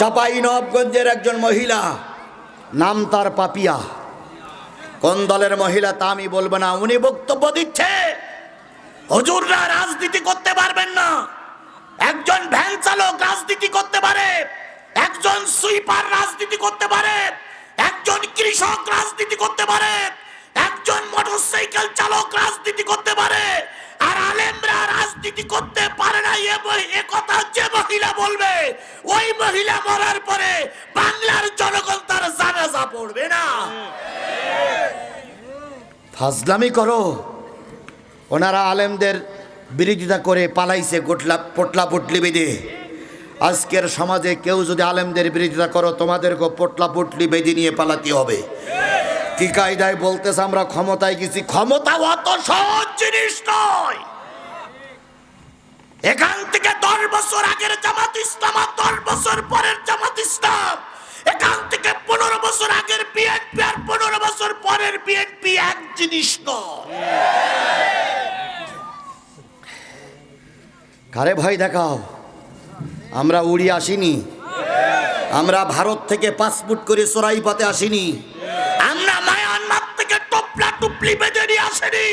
চাপাই নবগঞ্জের একজন মহিলা, নাম তার পাপিয়া। কোন দলের মহিলা তা আমি বলব না, উনি বক্তব্য দিচ্ছে, হজুররা রাজনীতি করতে পারবেন না। একজন ভ্যান চালক রাজনীতি করতে পারে, একজন সুইপার রাজনীতি করতে পারে, একজন কৃষক রাজনীতি করতে পারে, একজন মোটরসাইকেল চালক রাজনীতি করতে পারে, আর আলেমরা রাজনীতি করতে পারে না, এ কথা যে মহিলা বলবে। ওই মহিলা মরার পরে বাংলার জনগণ তার জানাজা পড়বে না। ফাজলামি করো। ওনারা আলেমদের বিরোধিতা করে পালাইছে গোটলা পোটলা পুটলি বেঁধে। আজকের সমাজে কেউ যদি আলেমদের বিরোধিতা করো তোমাদেরকে পোটলা পুটলি বেঁধে নিয়ে পালাতে হবে। কি কায়দায় বলতেছে আমরা, ক্ষমতায় গেছি। ক্ষমতা অত সহজ জিনিস নয়। এখান থেকে দশ বছর আগের জামাত ইসলাম আর দশ বছর পরের জামাত ইসলাম। এখান থেকে পনেরো বছর আগের বিএনপি আর পনেরো বছর পরের বিএনপি এক জিনিস নয়। কারে ভয় দেখাও? আমরা উড়ি আসিনি। আমরা ভারত থেকে পাসপোর্ট করে চোরাই পথে আসিনি। আমরা মায়ানমার থেকে টপলা টুপলি বেঁধে নিয়ে আসিনি।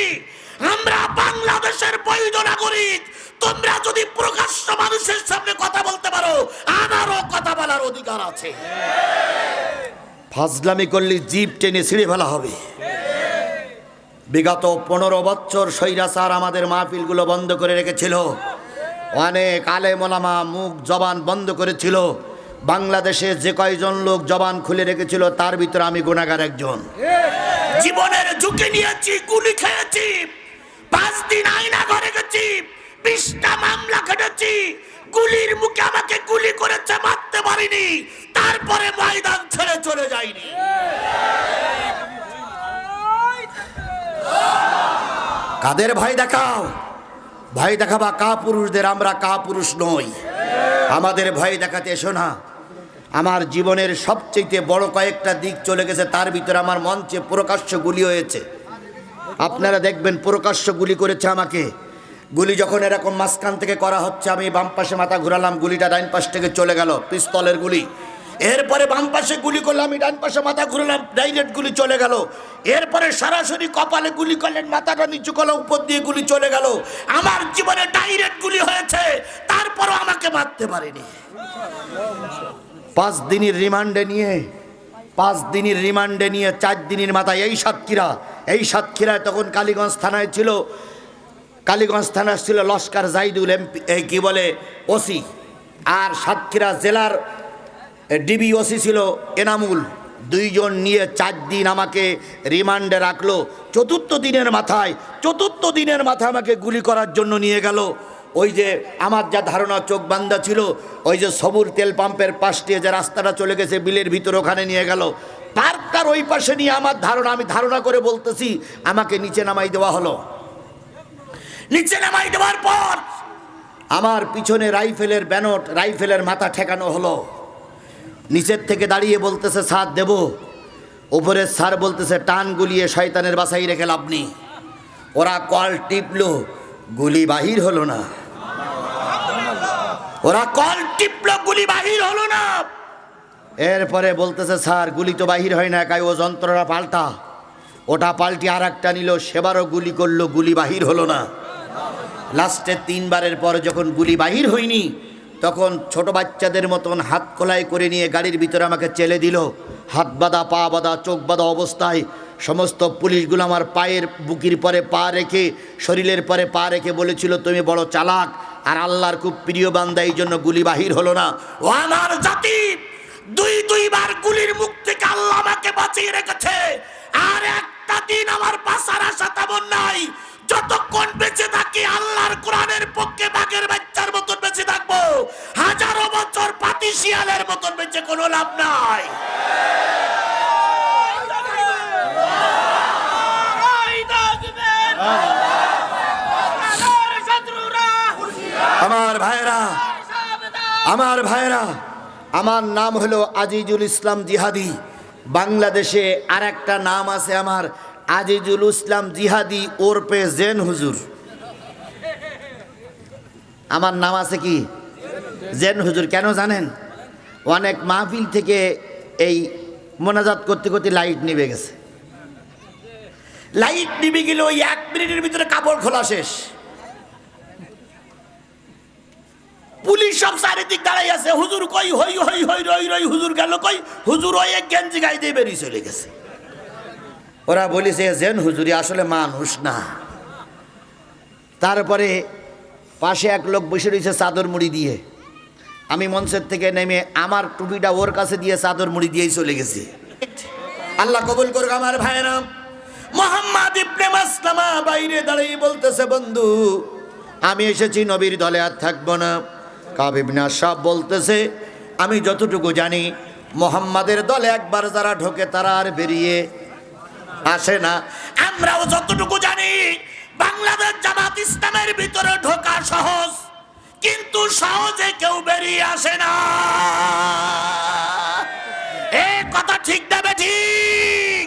আমরা বাংলাদেশের বৈধ নাগরিক। তোমরা যদি প্রকাশ্য মানুষের সামনে কথা বলতে পারো আমারও কথা বলার অধিকার আছে। ফাজলামি করলে জিপ টেনে ছিঁড়ে ফেলা হবে। বিগত পনেরো বছর স্বৈরাচার আমাদের মাহফিলগুলো বন্ধ করে রেখেছিল। অনেক আলে মোলামা মুখ জবান বন্ধ করেছিল। বাংলাদেশে যে কয়জন লোক জবান খুলে রেখেছিল তার ভিতরে আমি গুণাগার একজন। জীবনের ঝুঁকি নিয়েছি গুলি খেয়েছি পাঁচ দিন আয়না ঘরে গেছি বিশটা মামলা খেটেছি গুলির মুখে আমাকে গুলি করেছে, মারতে পারিনি। তারপরে ময়দান ছেড়ে চলে যায়নি কাদের ভয় দেখাও? ভয় দেখাবা কা পুরুষদের আমরা কা পুরুষ নই। আমাদের ভয় দেখাতে এসো না। আমার জীবনের সবচেয়ে বড় কয়েকটা দিক চলে গেছে, তার ভিতরে আমার মঞ্চে প্রকাশ্য গুলি হয়েছে। আপনারা দেখবেন প্রকাশ্য গুলি করেছে আমাকে। গুলি যখন এরকম মাঝখান থেকে করা হচ্ছে, আমি বাম পাশে মাথা ঘুরালাম, গুলিটা ডাইন পাশ থেকে চলে গেল, পিস্তলের গুলি। এরপরে বাম পাশে গুলি করলাম, আমি ডান পাশে মাথা ঘুরালাম ডাইরেক্ট গুলি চলে গেল। এরপরে সরাসরি কপালে গুলি করলেন, মাথাটা নিচু করল উপর দিয়ে গুলি চলে গেল। আমার জীবনে ডাইরেক্ট গুলি হয়েছে, তারপরও আমাকে মারতে পারেনি। পাঁচ দিনের রিমান্ডে নিয়ে, পাঁচ দিনের রিমান্ডে নিয়ে, চার দিনের মাথায় এই সাতক্ষীরা, এই সাতক্ষীরায় তখন কালীগঞ্জ থানায় ছিল। কালীগঞ্জ থানায় ছিল লস্কর জাইদুল এমপি কি বলে, ওসি। আর সাতক্ষীরা জেলার ডিবি ওসি ছিল এনামুল। দুইজন নিয়ে চার দিন আমাকে রিমান্ডে রাখল। চতুর্থ দিনের মাথায়, চতুর্থ দিনের মাথায় আমাকে গুলি করার জন্য নিয়ে গেল। ওই যে আমার যা ধারণা, চোখ বান্ধা ছিল, ওই যে সবুর তেল পাম্পের পাশ দিয়ে যে রাস্তাটা চলে গেছে, বিলের ভিতর ওখানে নিয়ে গেল। পার্কটার ওই পাশে নিয়ে আমার ধারণা, আমি ধারণা করে বলতেছি, আমাকে নিচে নামাই দেওয়া হলো। নিচে নামাই দেওয়ার পর। আমার পিছনে রাইফেলের ব্যানট রাইফেলের মাথা ঠেকানো হলো। নিচের থেকে দাঁড়িয়ে বলতেছে সার দেব। ওপরের স্যার বলতেছে টান গুলিয়ে শয়তানের বাসাই রেখে লাভ নেই। ওরা কল টিপলো গুলি বাহির হলো না। ওরা কল টিপলো গুলি বাহির হলো না। এরপরে বলতেছে স্যার গুলি তো বাহির হয় না কাই ও যন্ত্রটা পাল্টা। ওটা পাল্টি আর একটা নিল সেবারও গুলি করল গুলি বাহির হলো না। লাস্টে তিনবারের পর যখন গুলি বাহির হয়নি, তখন ছোট বাচ্চাদের মতন হাত কোলাই করে নিয়ে গাড়ির ভিতরে আমাকে চেলে দিল। হাত বাঁধা, পা বাঁধা, চোখ বাঁধা অবস্থায় সমস্ত পুলিশগুলো আমার পায়ের বুকির পরে পা রেখে, শরীরের পরে পা রেখে বলেছিল, তুমি বড় চালাক আর আল্লাহর খুব প্রিয় বান্দা, এই জন্য গুলি বাহির হলো না। ও আমার জাতি, দুই দুইবার গুলির মুখ থেকে আল্লাহ আমাকে বাঁচিয়ে রেখেছে, আর একটা দিন আমার বাসার আশা তেমন নাই। যতক্ষণ বেঁচে থাকি, আল্লাহর কোরআনের পক্ষে বাঘের বাচ্চার মতন বেঁচে থাকব। হাজারো বছর পাতি শিয়ালের মতন বেঁচে কোনো লাভ নাই। আমার ভাইরা আমার ভাইরা আমার নাম হলো আজিজুল ইসলাম জিহাদি। বাংলাদেশে আর একটা নাম আছে আমার আজিজুল ইসলাম জিহাদি ওরপে জেন হুজুর। আমার নাম আছে কি? জেন হুজুর, কেন জানেন? অনেক মাহফিল থেকে এই মোনাজাত করতে করতে লাইট নিভে গেছে। লাইট নিভে গেল ওই এক মিনিটের ভিতরে কাপড় খোলা শেষ। পুলিশ সব চারিদিক দাঁড়াই আছে। হুজুর কই? হই হই হই, রই রই, হুজুর গেল কই? হুজুর ওই এক গেঞ্জি গাই দিয়ে বেরিয়ে চলে গেছে। ওরা বলেছে, জেন হুজুরি আসলে মানুষ না। তারপরে পাশে এক লোক বসে রয়েছে চাদর মুড়ি দিয়ে। আমি মঞ্চের থেকে নেমে আমার টুপিটা ওর কাছে দিয়ে চাদর মুড়ি দিয়েই চলে গেছি। আল্লাহ কবুল করুক আমার ভাইরা মোহাম্মদ ইবনে বাইরে দাঁড়িয়ে বলতেছে, বন্ধু, আমি এসেছি নবীর দলে, আর থাকব না। কাবিবনা সব বলতেছে, আমি যতটুকু জানি, মোহাম্মদের দলে একবার যারা ঢোকে তারা আর বেরিয়ে আসে না। আমরাও যতটুকু জানি, বাংলাদেশ জামাত ইসলামের ভিতরে ঢোকা সহজ, কিন্তু সহজে কেউ বেরিয়ে আসে না। এ কথা ঠিক দেবে ঠিক?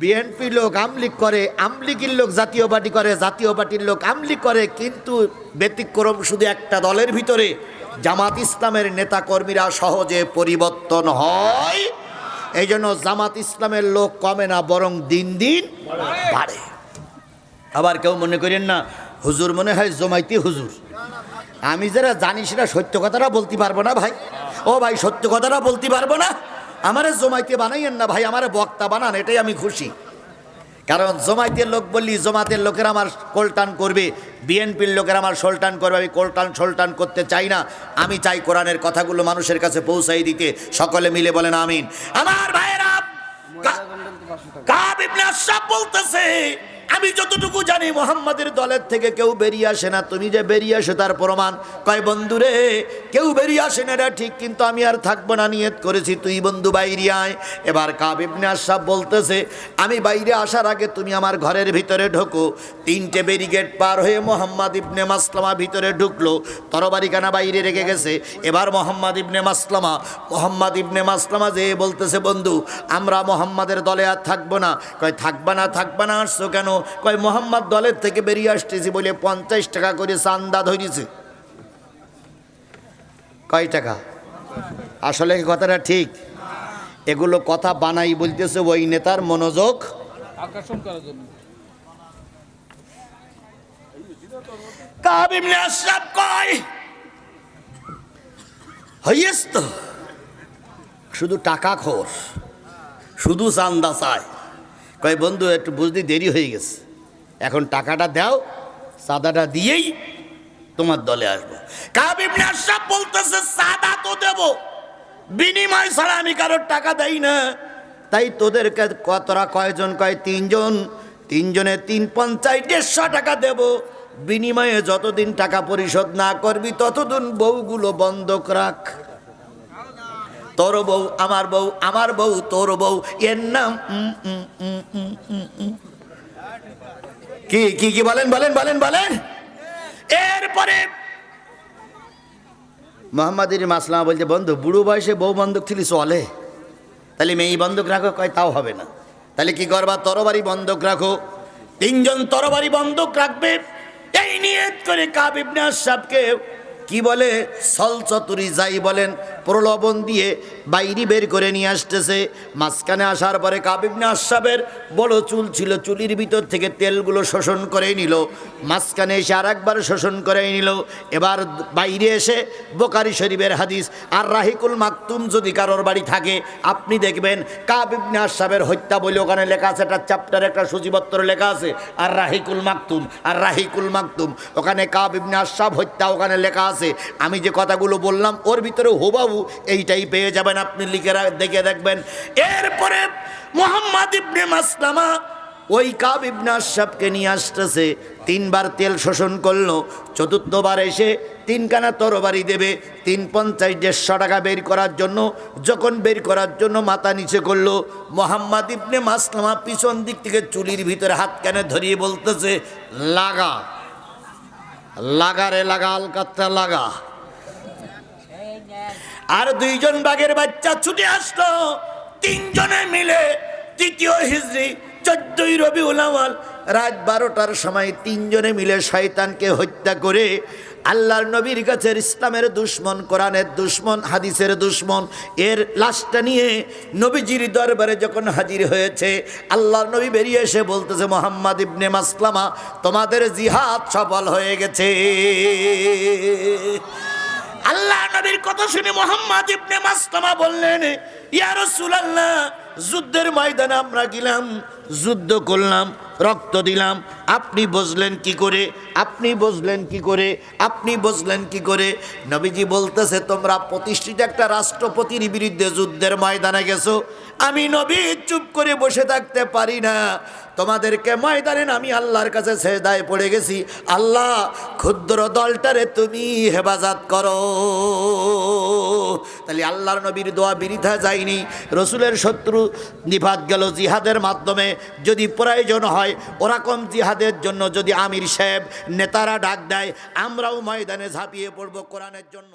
বিএনপি লোক আমলিক করে, আমলিগের লোক জাতীয় পার্টি করে জাতীয় পার্টির লোক আমলিক করে, কিন্তু ব্যতিক্রম শুধু একটা দলের ভিতরে। জামাত ইসলামের নেতা কর্মীরা সহজে পরিবর্তন হয়। এই জন্য জামাত ইসলামের লোক কমে না, বরং দিন দিন বাড়ে। আবার কেউ মনে করেন না, হুজুর মনে হয় জমাইতি হুজুর। আমি যারা জানি সেটা সত্য কথাটা বলতে পারব না ভাই। ও ভাই, সত্য কথাটা বলতে পারব না? আমারে জমাইতে বানাইয়েন না ভাই, আমারে বক্তা বানান, এটাই আমি খুশি। কারণ জমাইতের লোক বললি, জমাতের লোকেরা আমার কোলটান করবে, বিএনপির লোকেরা আমার সোলটান করবে, আমি কোলটান সোলটান করতে চাই না। আমি চাই কোরআনের কথাগুলো মানুষের কাছে পৌঁছাই দিতে, সকলে মিলে বলেন আমিন। আমার ভাইয়েরা বলতেছে আমি যতটুকু জানি, মোহাম্মদের দলের থেকে কেউ বেরিয়ে আসে না। তুমি যে বেরিয়ে আসো তার প্রমাণ। কয়, বন্ধুরে, কেউ বেরিয়ে আসে না এটা ঠিক কিন্তু আমি আর থাকব না, নিয়ত করেছি তুই বন্ধু বাইরে আয়। এবার কাব ইবনে আশরাফ বলতেছে, আমি বাইরে আসার আগে তুমি আমার ঘরের ভিতরে ঢোকো। তিনটে ব্যারিগেড পার হয়ে মোহাম্মদ ইবনে মাসলামা ভিতরে ঢুকলো। তরবারিখানা বাইরে রেখে গেছে। এবার মোহাম্মদ ইবনে মাসলামা, মোহাম্মদ ইবনে মাসলামা যে বলতেছে, বন্ধু, আমরা মোহাম্মদের দলে আর থাকব না। কয়, থাকবা না থাকবা না, আসছো কেন? কয় মোহাম্মদ দলের থেকে বেরিয়ে আসতেছি বলে পঞ্চাশ টাকা করে চান্দা ধরেছে। কয় টাকা? আসলে কথাটা ঠিক? এগুলো কথা বানাই বলতেছে ওই নেতার মনোযোগ। আকর্ষণ করার জন্য। কাব ইবনে আশরাফ কয় হইয়েস তো। শুধু টাকা খোর শুধু চান্দা চায়। কয়, বন্ধু, একটু বুঝতে দেরি হয়ে গেছে। এখন টাকাটা দাও, সাদাটা দিয়েই তোমার দলে আসব। কাব বলতেছে, সাদা তো দেব। বিনিময় ছাড়া আমি কারোর টাকা দেই না। তাই তোদেরকে কতরা কয়জন, কয়, তিনজন? তিনজনে তিন পঞ্চাশ দেড়শো টাকা দেব। বিনিময়ে যতদিন টাকা পরিশোধ না করবি, ততদিন বউগুলো বন্ধক রাখ। তোর বউ, আমার বউ আমার বউ, তোর বউ, এর নাম। কি কি কি, বলেন বলেন বলেন বলেন। এরপরে মোহাম্মদের মাসলামা বলছে, বন্ধু, বুড়ো বয়সে বউ বন্ধক ছিলি চলে। তাহলে মেয়ে বন্ধক রাখো, কয়, তাও হবে না। তাহলে কি করবা? তরবারি বন্ধক রাখো। তিনজন তরবারি বন্ধক রাখবে। এই নিয়ত করে কাবিবনে আশরাফকে কি বলে? সলচতুরি যাই বলেন প্রলোভন দিয়ে বাইরে বের করে নিয়ে আসতেছে। মাঝখানে আসার পরে কাবিবনে আশরাফের বড় চুল ছিল, চুলির ভিতর থেকে তেলগুলো শোষণ করে নিল। মাঝখানে এসে আর একবার শোষণ করে নিল। এবার বাইরে এসে বোকারি শরীফের হাদিস, আর রাহিকুল মাকতুম যদি কারোর বাড়ি থাকে, আপনি দেখবেন কাবিবনে আশরাফের হত্যা বলে ওখানে লেখা আছে, একটা চ্যাপ্টার একটা সূচিপত্র লেখা আছে, আর রাহিকুল মাকতুম, আর রাহিকুল মাকতুম। ওখানে কাবিবনে আশরাফ হত্যা ওখানে লেখা আছে। আমি যে কথাগুলো বললাম, ওর ভিতরে হোবাবু এইটাই পেয়ে যাবেন আপনি লিখে দেখে দেখবেন। এরপরে মোহাম্মদ ইবনে মাসলামা ওই কাব ইবনে আশরাফকে নিয়ে আসতেছে। তিনবার তেল শোষণ করল, চতুর্থবার এসে তিনখানা তরবারি দেবে, তিন পঞ্চাশ দেড়শো টাকা বের করার জন্য, যখন বের করার জন্য মাথা নিচে করল, মোহাম্মদ ইবনে মাসলামা পিছন দিক থেকে চুলির ভিতরে হাত কানে ধরিয়ে বলতেছে, লাগা লাগারে লাগা, আলকাত্তা লাগা। আর দুইজন বাঘের বাচ্চা ছুটে আসলো। তিনজনে মিলে তৃতীয় হিজড়ি চোদ্দই রবি উলামাল রাত বারোটার সময় তিনজনে মিলে শয়তানকে হত্যা করে আল্লাহর নবীর কাছে ইসলামের দুশ্মন, কোরআনের দুশ্মন, হাদিসের দুশ্মন, এর লাশটা নিয়ে নবীজির দরবারে যখন হাজির হয়েছে, আল্লাহর নবী বেরিয়ে এসে বলতেছে, মোহাম্মদ ইবনে মাসলামা, তোমাদের জিহাদ সফল হয়ে গেছে। আল্লাহ নবীর কথা শুনে মোহাম্মদ ইবনে মাসলামা বললেন, ইয়া রাসূলুল্লাহ, যুদ্ধের ময়দানে আমরা গেলাম, যুদ্ধ করলাম রক্ত দিলাম। আপনি বুঝলেন কি করে? আপনি বুঝলেন কি করে? আপনি বুঝলেন কি করে? নবীজি বলতেছে, তোমরা প্রতিষ্ঠিত একটা রাষ্ট্রপতির বিরুদ্ধে যুদ্ধের ময়দানে গেছো। আমি নবী চুপ করে বসে থাকতে পারি না। তোমাদেরকে ময়দানে আমি আল্লাহর কাছে সেদায় পড়ে গেছি। আল্লাহ, ক্ষুদ্র দলটারে তুমি হেফাজত করো। তাহলে আল্লাহর নবীর দোয়া বিরিথা যায়নি। রসুলের শত্রু নিভাত গেল জিহাদের মাধ্যমে। যদি প্রয়োজন হয় ওরকম জিহাদের জন্য যদি আমির সাহেব নেতারা ডাক দেয়, আমরাও ময়দানে ঝাঁপিয়ে পড়ব কোরআনের জন্য।